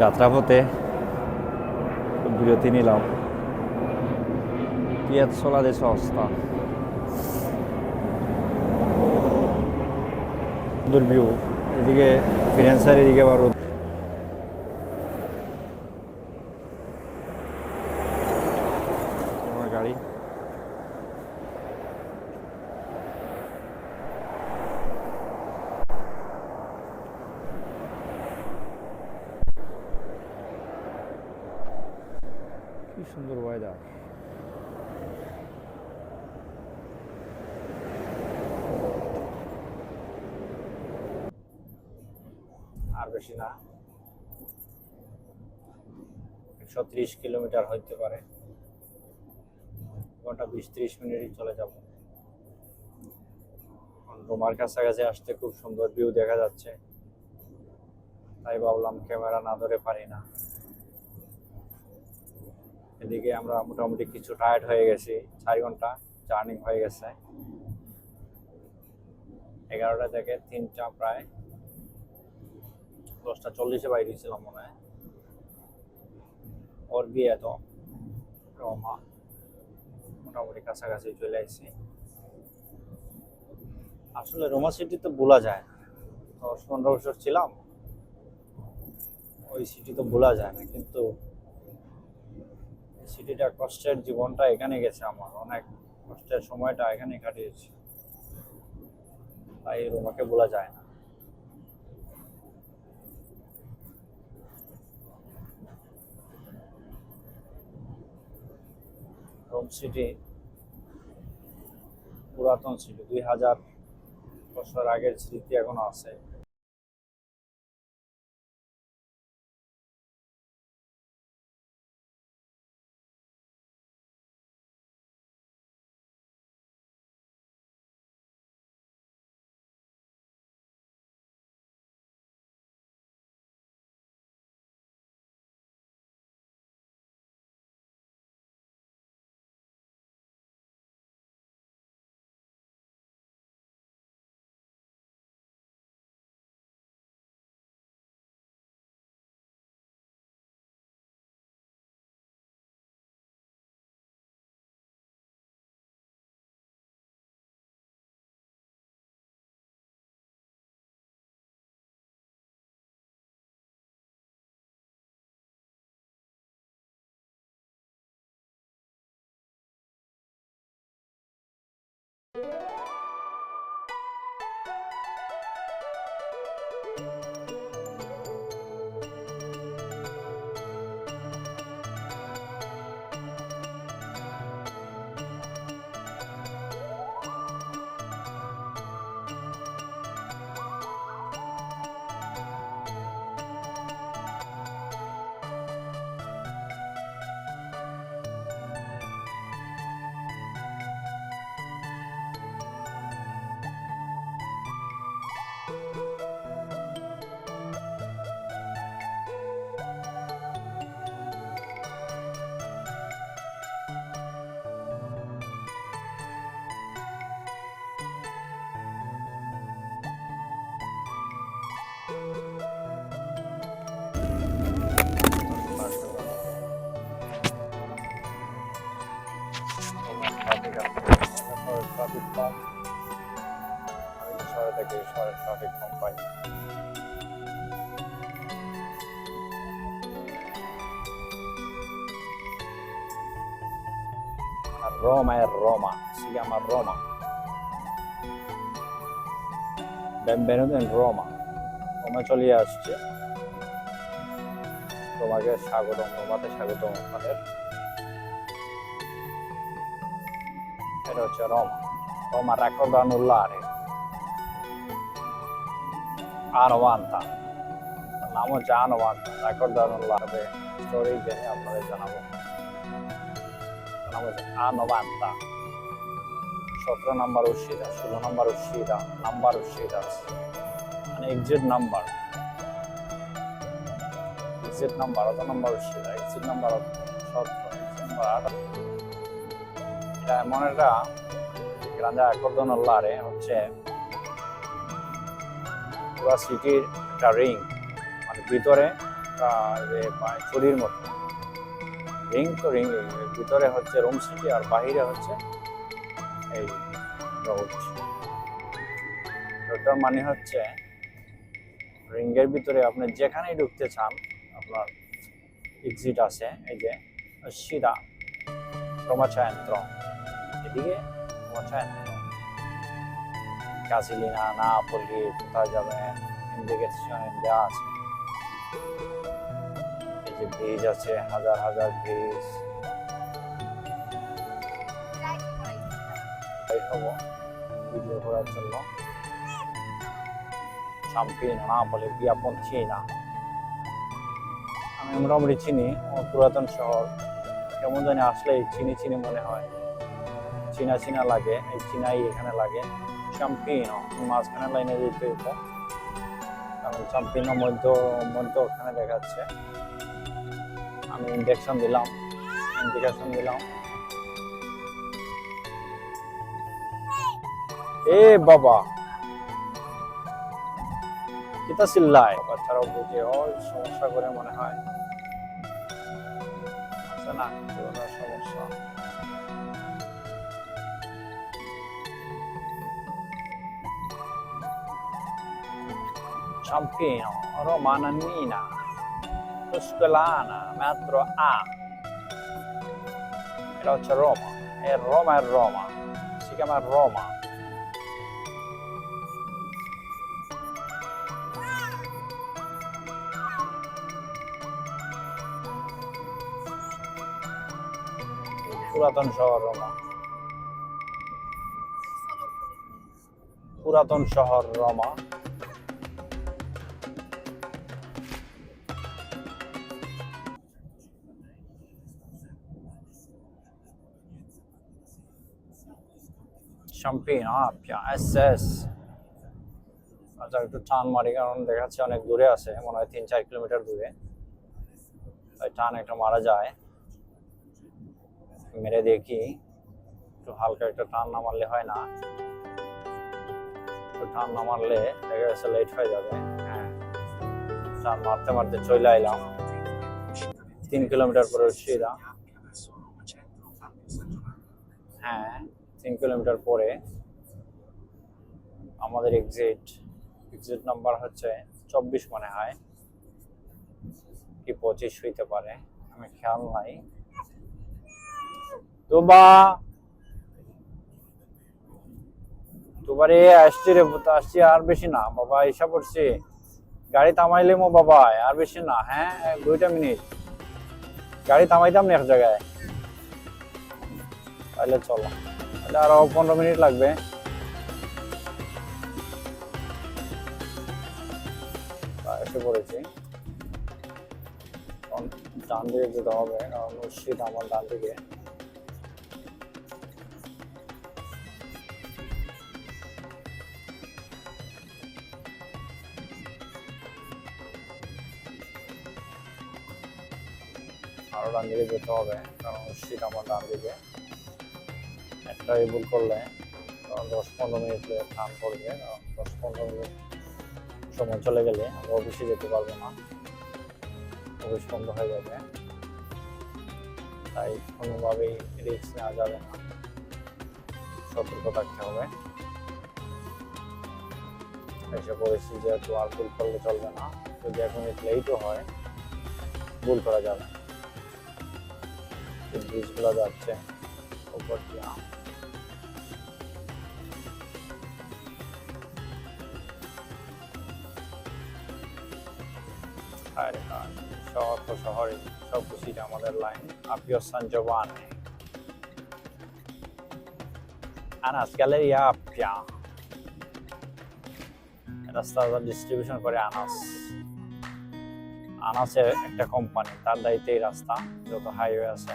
যাত্রাপথে একটু বিরতি নিলাম পিয়াজসোলা দেশে অবস্থা সুন্দর ভিউ এদিকে ফিরেন্সার এদিকে আবার রোদ। আমার গাড়ি কি সুন্দর ওয়েদার আর বেশি না। একশো ত্রিশ কিলোমিটার হইতে পারে। ঘণ্টা বিশ ত্রিশ মিনিটই চলে যাব। রোমার কাছাকাছি আসতে খুব সুন্দর ভিউ দেখা যাচ্ছে। তাই ভাবলাম ক্যামেরা না ধরে পারি না। এদিকে আমরা মোটামুটি কিছু টায়ার্ড হয়ে গেছি। চার ঘণ্টা জার্নি হয়ে গেছে। এগারোটা থেকে তিনটা প্রায় দশটা চল্লিশে বাইরে ছিলাম মনে হয়। ওর বিয়ে তো। রমা মোটামুটি কাছাকাছি চলে আসছি আসলে রোমা সিটি তো ভোলা যায়। না দশ পনেরো বছর ছিলাম। ওই সিটি তো বোলা যায় না, কিন্তু সিটিটা কষ্টের জীবনটা এখানে গেছে আমার। অনেক কষ্টের সময়টা এখানে কাটিয়েছি। তাই রোমাকে বলা যায় না। সিটি পুরাতন সিটি দুই হাজার বছর আগের স্মৃতি এখনও আছে। ট্রাফিক আমি শহরে থেকে শহরের ট্রাফিক কম পাই A Roma è Roma, si chiama Roma. Benvenuto in Roma. Roma চলে আসছে তোমাকে স্বাগতম রোমাতে স্বাগতম আমাদের এটা হচ্ছে রোমা রোমা রেকর্ড A90 নাম হচ্ছে A90 রেকর্ড annullare স্টোরি জেনে আপনাদের জানাব। নাম হচ্ছে A90 সতেরো নাম্বার uscita ষোলো নাম্বার uscita নাম্বার uscita মানে এক্সিট নাম্বার এক্সিট নাম্বার অত নাম্বার uscita এক্সিট নাম্বার সতেরো এক্সিট নাম্বার আঠারো এটা এমন একটা গ্রান্দে লারে হচ্ছে পুরো সিটির একটা রিং মানে ভিতরে যে চুরির মতো। রিং তো রিং ভিতরে হচ্ছে রুম সিটি আর বাহিরে হচ্ছে এই রোড। মানে হচ্ছে রিঙ্গের ভিতরে আপনি যেখানেই ঢুকতে চান, আপনার এক্সিট আছে, এই যে সিধা রোমাচায়ন্ত্র। এদিকে রোমাচায়ন্ত্র। কাসিলিনা না পল্লি কোথায় যাবেন ইন্ডিকেশন দেওয়া আছে। এই যে ব্রিজ আছে, হাজার হাজার ব্রিজ হব ভিডিও করার জন্য। চাম্পিয়ন না বলে বিয়াপন চিনা আমি মোটামুটি চিনি আমার পুরাতন শহর। কেমন জানি আসলে চিনি চিনি মনে হয়। চীনা চীনা লাগে, এই চীনাই এখানে লাগে। চাম্পিয়ন মাঝখানে লাইনে যেতে হতো কারণ চাম্পিয়ন মধ্য মধ্য ওখানে দেখাচ্ছে। আমি ইন্ডেকশন দিলাম ইন্ডিকেশন দিলাম। এ বাবা! কিতা চিল্লায়? বাচ্চারাও বুঝে ও সমস্যা করে মনে হয়। আছে না Ciampino, Roma Nannina, Tuscolana, metro A. E là c'è Roma, e Roma è Roma, si chiama Roma. পুরাতন শহর রোমা পুরাতন শহর রমা Champino, Appia, SS আচ্ছা একটু টান মারি কারণ দেখাচ্ছে অনেক দূরে আছে মনে হয় তিন চার কিলোমিটার দূরে। তাই টান একটা মারা যায়। মেরে দেখি একটু হালকা একটা টান না মারলে হয় না। একটু টান না মারলে দেখা যাচ্ছে লেট হয়ে যাবে। হ্যাঁ টান মারতে মারতে চলে আইলাম তিন কিলোমিটার পরে সিধা হ্যাঁ তিন কিলোমিটার পরে আমাদের এক্সিট এক্সিট নাম্বার হচ্ছে চব্বিশ মনে হয়, কি পঁচিশ হইতে পারে, আমি খেয়াল নাই। তোবা তোবারে আসছি রে আসছি আর বেশি না, বাবা এসা পড়ছি। গাড়ি থামাইলে মো বাবা, আর বেশি না হ্যাঁ দুইটা মিনিট। গাড়ি থামাইতাম না এক জায়গায়। তাহলে চলো। তাহলে আরও পনেরো মিনিট লাগবে। এসে পড়েছি। ডান দিকে যেতে হবে, কারণ শীত আমার ডান দিকে। আরও ডান দিকে যেতে হবে, কারণ শীত আমার ডান দিকে। একটা ভুল করলে দশ পনেরো মিনিট পড়বে আহ, দশ পনেরো মিনিট সময় চলে গেলে আমরা অফিসে যেতে পারব না। অফিস বন্ধ হয়ে যাবে। তাই কোনোভাবেই রিস্ক নেওয়া যাবে না। সতর্ক থাকতে হবে। এসে পড়েছি যেহেতু আর ভুল করলে চলবে না। যদি মিনিট লেটও হয় ভুল করা যাবে ব্রিজগুলো যাচ্ছে উপর দিয়ে। শহর তো শহরই সব কিছুটা আমাদের লাইন আপিও Giovanni আনাস গ্যালারিয়া আপিয়া রাস্তা ডিস্ট্রিবিউশন করে আনাস। আনাসের একটা কোম্পানি তার দায়িত্বে রাস্তা, যত হাইওয়ে আছে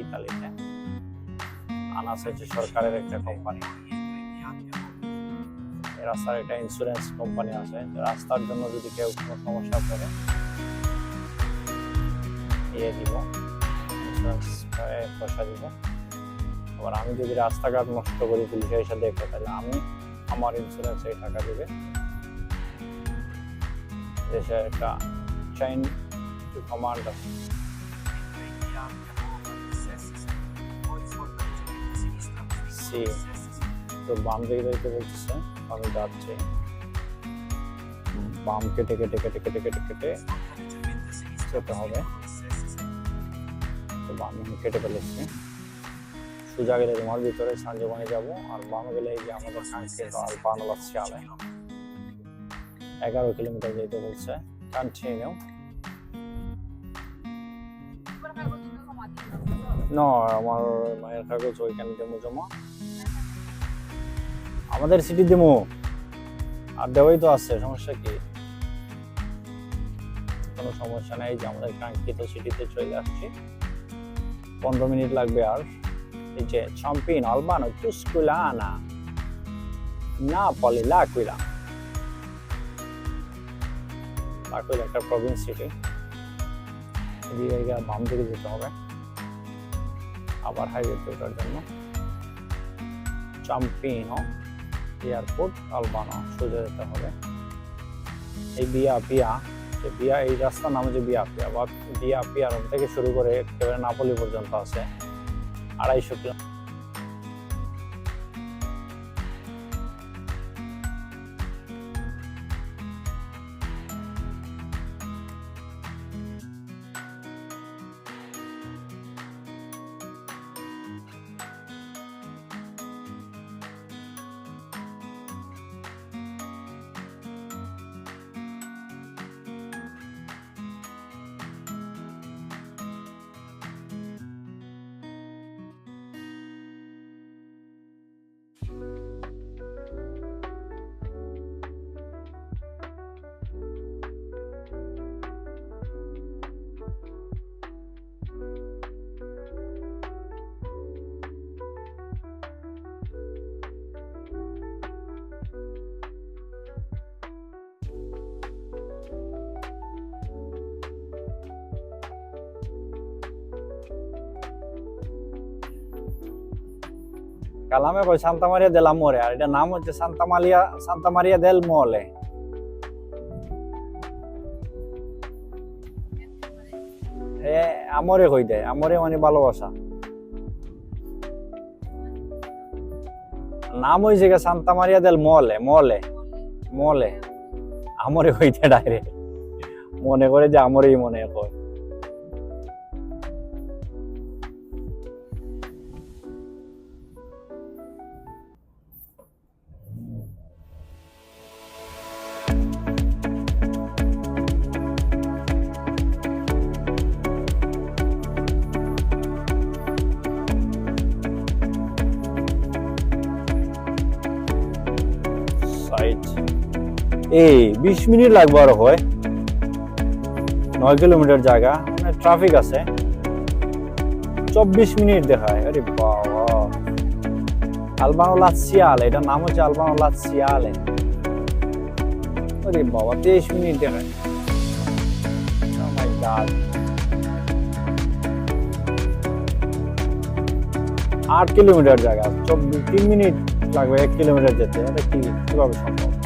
ইতালিতে। আনাস হচ্ছে সরকারের একটা কোম্পানি রাস্তার একটা ইন্স্যুরেন্স কোম্পানি আছে। রাস্তার জন্য যদি কেউ কোনো সমস্যা পড়ে দিয়ে দিব ইন্স্যুরেন্স পয়সা দিব আবার আমি যদি রাস্তাঘাট নষ্ট করি পুলিশে এসে দেখে তাহলে আমি আমার ইন্স্যুরেন্স এই টাকা দেবে দেশে একটা চেইন একটু কমান্ড আছে সি তো বাম দিকে যাইতে বলতেছে আমি যাচ্ছি বাম কেটে কেটে কেটে কেটে কেটে কেটে যেতে হবে বাম কেটে ফেলেছি সোজা গেলে তোমার ভিতরে সাঞ্জবানি যাব, আর বাম গেলে এই যে আমাদের কাঙ্ক্ষিত আলপানোলা শিয়ালে। এগারো কিলোমিটার যেতে বলছে কন্টিনিউ না, আমার মায়ের কাগজ ওইখানে দেবো জমা। আমাদের সিটি দেবো। আর দেওয়াই তো আছে, সমস্যা কি? কোনো সমস্যা নাই যে আমাদের কাঙ্ক্ষিত সিটিতে চলে আসছি। পনেরো মিনিট লাগবে আর। এই যে চাম্পিন আলবানো তুস্কুলানা, নাপলি, লাকুইলা। লাকুইলা একটা প্রভিন্স সিটি এদিকে বাম দিকে যেতে হবে। আবার হাইওয়েতে ওঠার জন্য। চাম্পিনো এয়ারপোর্ট আলবানো সোজা যেতে হবে। এই বিয়া পিয়া যে বিয়া, এই রাস্তার নাম হচ্ছে বিয়া পিয়া বা বিয়া পিয়ার রোম থেকে শুরু করে একেবারে নাপলি পর্যন্ত আছে, আড়াইশো কিলো কালামে কই সান্তা মারিয়া দেল আমোরে, আর এটা নাম হচ্ছে সান্তা মারিয়া সান্তা মারিয়া দেল মোলে। আমরে কই দেয় আমরে মানে ভালোবাসা। নাম হয়েছে গিয়ে সান্তা মারিয়া দেল মলে মলে মলে। আমরে হইতে ডাইরেক্ট। মনে করে যে আমরেই মনে হয় এই বিশ মিনিট লাগবে আর হয়। নয় কিলোমিটার জায়গা মানে ট্রাফিক আছে। চব্বিশ মিনিট দেখায়, আরে বাবা। আলবানো লাচিয়ালে এটার নাম হচ্ছে আলবানো লাচিয়ালে আরে বাবা, তেইশ মিনিট দেখায়। Oh. আট কিলোমিটার জায়গা, চব্বিশ, তিন মিনিট লাগবে এক কিলোমিটার যেতে, এটা কি কীভাবে সম্ভব?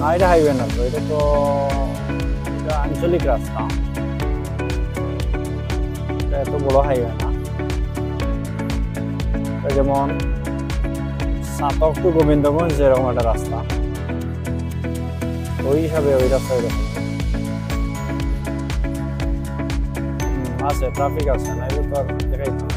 না এটা হাইওয়ে না তো, এটা তো এটা আঞ্চলিক রাস্তা। এটা এত বড় হাইওয়ে না। যেমন সাতক টু গোবিন্দগঞ্জ যেরকম একটা রাস্তা। ওই হিসাবে ওই রাস্তা এরকম। আছে ট্রাফিক আছে, না এটা তো আর দেখাই না।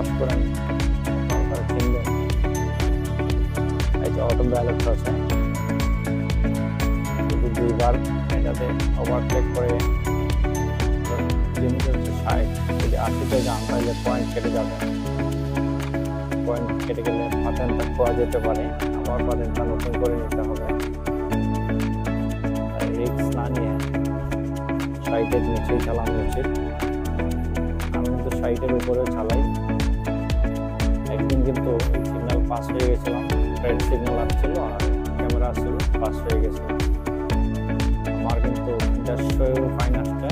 বাস করেন তারা চিনবেন এই যে অটো ব্যালেন্স আছে। যদি দুইবার এটাতে ওভারটেক করে লিমিট হচ্ছে ষাট। যদি আশিতে যান তাহলে পয়েন্ট কেটে যাবে। পয়েন্ট কেটে গেলে পাতেনটা খোয়া যেতে পারে। আবার পাতেনটা নতুন করে নিতে হবে। রিক্স না নিয়ে সাইটের নিচেই চালানো উচিত। আমি কিন্তু সাইটের উপরেও চালাই। একদিন কিন্তু সিগন্যাল পাস হয়ে গেছিলাম ফ্রেন্ড সিগন্যাল আসছিল আর ক্যামেরা আসছিল পাস হয়ে গেছিলাম আমার কিন্তু দেড়শো ফাইন আসছে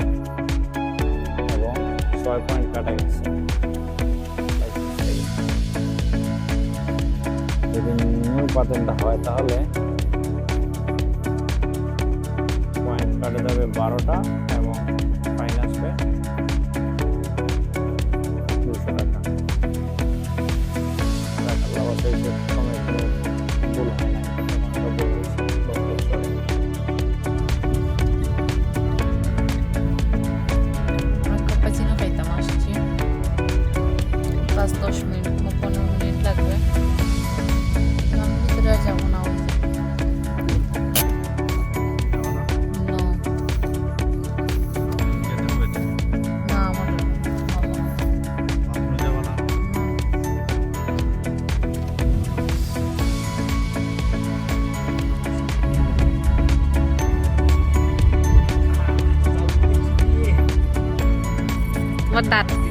এবং ছয় পয়েন্ট কাটা গেছে। যদি নিউ পাতেনটা হয় তাহলে পয়েন্ট কাটা যাবে বারোটা ketat.